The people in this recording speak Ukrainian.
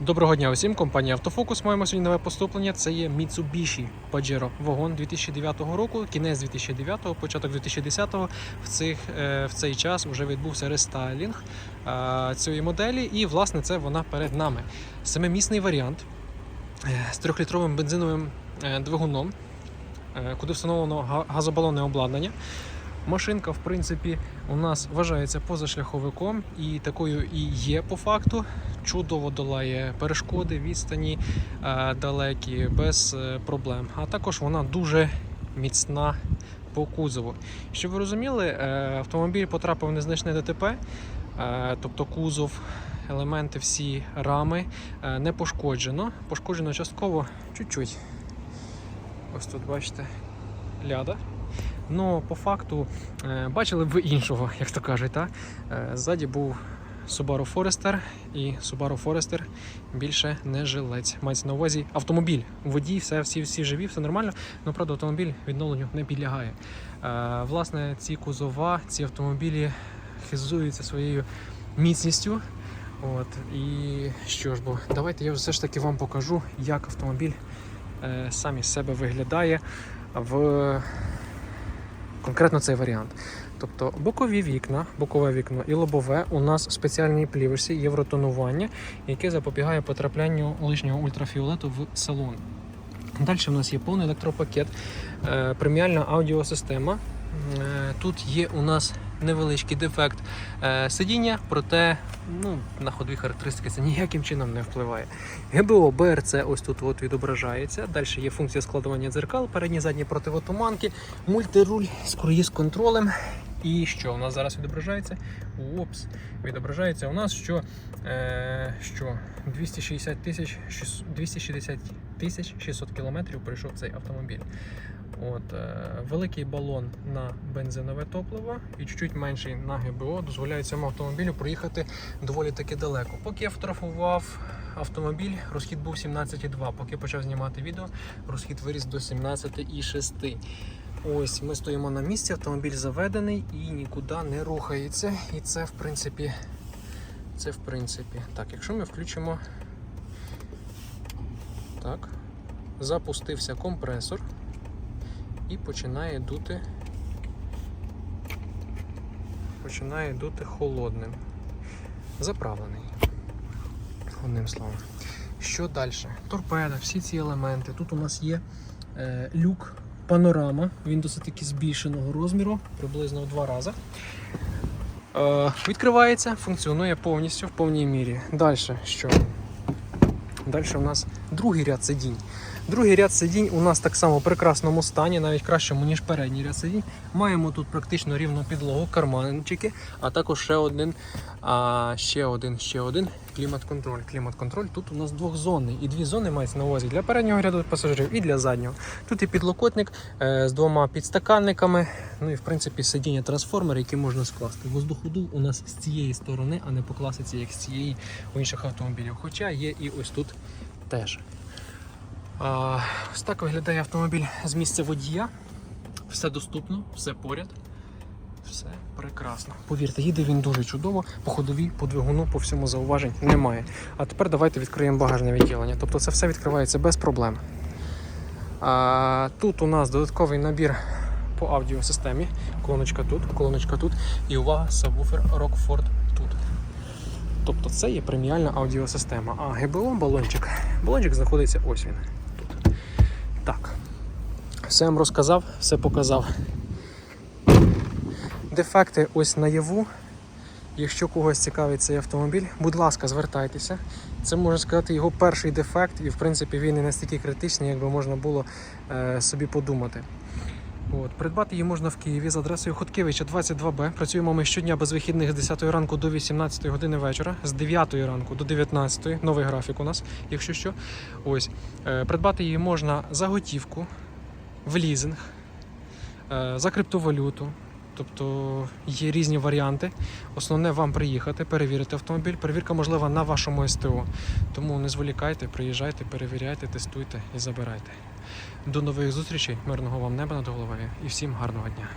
Доброго дня усім, компанія Автофокус. Маємо сьогодні нове поступлення. Це є Mitsubishi Pajero вагон 2009 року, кінець 2009, початок 2010. В, цих, е, в цей час вже відбувся рестайлінг е, цієї моделі, і власне це вона перед нами. Семимісний варіант е, з трьохлітровим бензиновим двигуном, куди встановлено газобалонне обладнання. Машинка, в принципі, у нас вважається позашляховиком, і такою і є по факту. Чудово долає перешкоди, відстані е, далекі, без е, проблем. А також вона дуже міцна по кузову. Щоб ви розуміли, е, автомобіль потрапив в незначне ДТП, тобто кузов, елементи, всі рами не пошкоджено. Пошкоджено частково чуть-чуть. Ось тут бачите ляда. Ну, по факту, е, бачили б ви іншого, як то кажуть. Та? Е, Ззаді був Subaru Forester, і Subaru Forester більше не жилець. Мається на увазі автомобіль. Водій, все, всі, всі живі, все нормально, але правда автомобіль відновленню не підлягає. Е, Власне, ці кузова, ці автомобілі хизуються своєю міцністю. От, і що ж бо, давайте я все ж таки вам покажу, як автомобіль е, сам із себе виглядає в конкретно цей варіант. Тобто бокові вікна, бокове вікно і лобове у нас в спеціальній плівочці євротонування, яке запобігає потраплянню лишнього ультрафіолету в салон. Далі в нас є повний електропакет, е, преміальна аудіосистема. Е, Тут є у нас невеличкий дефект е, сидіння, проте ну, на ходові характеристики це ніяким чином не впливає. ГБО БРЦ ось тут от відображається. Далі є функція складування дзеркал, передні задні противотуманки, мультируль з круїз-контролем. І що у нас зараз відображається? Опс, відображається у нас, що, е, що 260 тисяч 260 тисяч 600 кілометрів пройшов цей автомобіль. От, е, великий балон на бензинове топливо і чуть-чуть менший на ГБО дозволяє цьому автомобілю проїхати доволі таки далеко. Поки я фотографував автомобіль, розхід був 17,2. Поки почав знімати відео, розхід виріс до 17,6. Ось ми стоїмо на місці, автомобіль заведений і нікуди не рухається. І це в принципі. Це в принципі. Так, якщо ми включимо. Так. Запустився компресор і починає дути. Починає дути холодним. Заправлений. Одним словом. Що далі? Торпеда, всі ці елементи. Тут у нас є е, люк панорама. Він досить таки збільшеного розміру, приблизно в два рази. Е, відкривається, функціонує повністю в повній мірі. Далі що? Далі у нас другий ряд сидінь. Другий ряд сидінь у нас так само в прекрасному стані, навіть кращому, ніж передній ряд сидінь. Маємо тут практично рівну підлогу, карманчики, а також ще один, а, ще один, ще один клімат-контроль. Клімат-контроль тут у нас двохзонний. І дві зони мається на увазі для переднього ряду пасажирів і для заднього. Тут і підлокотник е, з двома підстаканниками. Ну і в принципі сидіння трансформер, який можна скласти. Воздуходув у нас з цієї сторони, а не по як з цієї у інших автомобілів. Хоча є і ось тут теж. Ось так виглядає автомобіль з місця водія. Все доступно, все поряд. Все прекрасно. Повірте, їде він дуже чудово, по ходовій, по двигуну, по всьому зауважень немає. А тепер давайте відкриємо багажне відділення. Тобто це все відкривається без проблем. А, тут у нас додатковий набір по аудіосистемі. Колоночка тут, колоночка тут. І увага, сабвуфер Rockford тут. Тобто це є преміальна аудіосистема. А ГБО балончик. Балончик знаходиться ось він. Так. Все вам розказав, все показав. Дефекти ось наяву. Якщо когось цікавить цей автомобіль, будь ласка, звертайтеся. Це можна сказати його перший дефект, і в принципі він не настільки критичний, як би можна було е, собі подумати. От, придбати її можна в Києві з адресою Хоткевича 22Б. Працюємо ми щодня без вихідних з 10 ранку до 18 години вечора, з 9 ранку до 19, новий графік у нас, якщо що. Ось. Е, придбати її можна за готівку, в лізинг, е, за криптовалюту. Тобто є різні варіанти. Основне вам приїхати, перевірити автомобіль. Перевірка можлива на вашому СТО. Тому не зволікайте, приїжджайте, перевіряйте, тестуйте і забирайте. До нових зустрічей, мирного вам неба над головою і всім гарного дня.